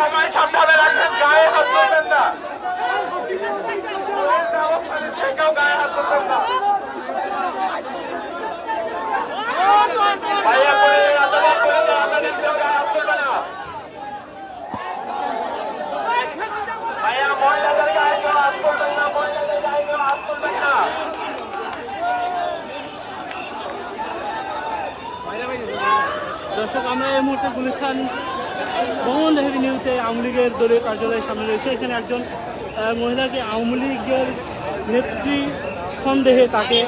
জায়গায় সাবধানে রাখবেন গায়ে হাত ধরবেন না। ভাইয়া মহিলা দর্শক, আমরা এই মুহূর্তে গুলিস্তান ভ্রমণ হেভি নিউতে আওয়ামী লীগের দলীয় কার্যালয়ের সামনে রয়েছে। এখানে একজন মহিলাকে আওয়ামী লীগের নেত্রী সন্দেহে তাকে